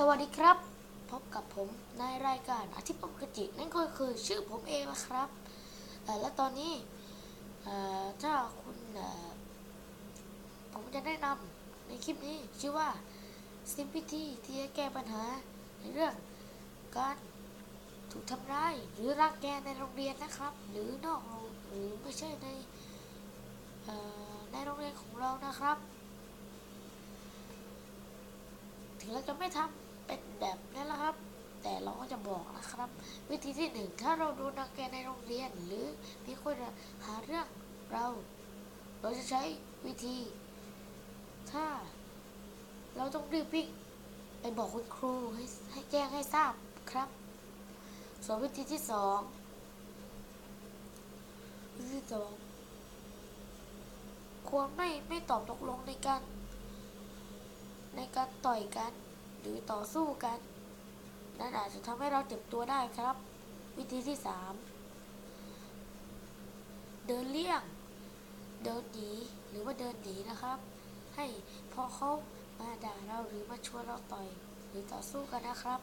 สวัสดีครับ พบกับผมในรายการอาทิตย์ปกตินั่นก็คือชื่อผมเองนะครับ และตอนนี้ถ้าคุณผมจะแนะนำในคลิปนี้ชื่อว่า Simplicity ที่จะแก้ปัญหาในเรื่องการถูกทำร้ายหรือรังแกในโรงเรียนนะครับ หรือนอกโรงหรือไม่ใช่ในในโรงเรียนของเรานะครับถึงเราจะไม่ทำ เป็นแบบนั้นละครับ แต่เราก็จะบอกนะครับ วิธีที่หนึ่งถ้าเราโดนรังแกในโรงเรียน หรือมีคนหาเรื่องเรา เราจะใช้วิธี ถ้า เราต้องรีบวิ่งไปบอกคุณครูให้ให้แจ้งให้ทราบครับ ส่วนวิธีที่สองวิธีสองควรไม่ไม่ตอบตกลงในการ ในการต่อยกัน รือต่อสู้กัน นั่นอาจจะทำให้เราเจ็บตัวได้ครับ วิธีที่สามเดินเลี่ยง เดินหนีหรือว่าเดินหนีนะครับ ให้พอเขามาด่าเราหรือมาชวนเราต่อยหรือต่อสู้กันนะครับ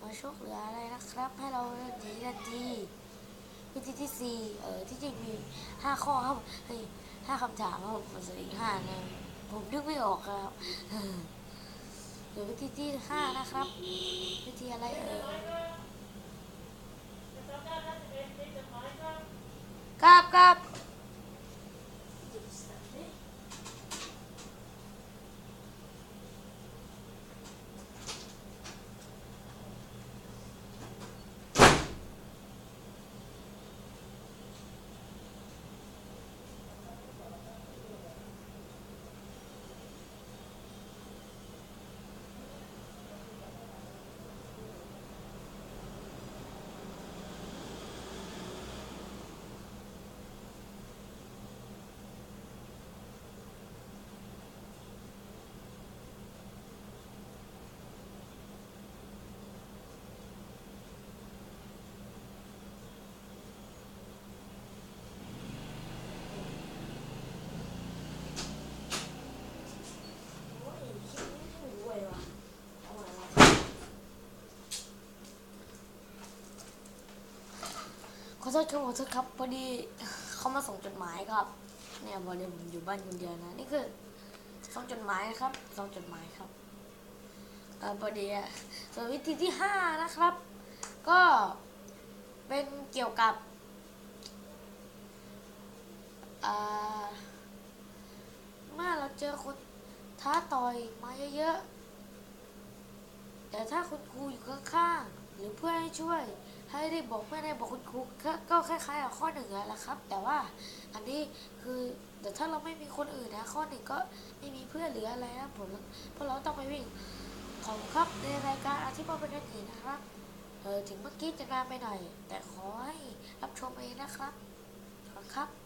มาชกหรืออะไรนะครับ ให้เราเดินหนีกันทีวิธีที่สี่เออที่จริงมีห้าข้อครับเฮ้ยห้าคำถามครับผมมันจะอีกห้านะผมนึกไม่ออกครับ หรือวิธีที่ห้านะครับ วิธีอะไรเอ่ย โทษครับขอโทษครับพอดีเขามาส่งจดหมายครับ เนี่ยพอดีผมอยู่บ้านคนเดียวนะนี่คือส่งจดหมายนะครับส่งจดหมายครับเออพอดีส่วนวิธีที่ห้านะครับ ก็เป็นเกี่ยวกับเมื่อเราเจอคนท้าต่อยมาเยอะๆแต่ถ้าคุณครูอยู่ข้างๆหรือเพื่อนให้ช่วย ให้ได้บอกเพื่อนให้บอกคุณครูก็คล้ายๆกับข้อหนึ่งแล้วละครับ แต่ว่าอันนี้คือแต่ถ้าเราไม่มีคนอื่นนะข้อหนึ่งก็ไม่มีเพื่อนหรืออะไรนะผมเพราะเราต้องไปวิ่งของครับในรายการอาทิตย์พ่อเป็นกันอีนะครับเออถึงเมื่อกี้จะนานไปหน่อย แต่ขอให้รับชมเองนะครับขอบครับ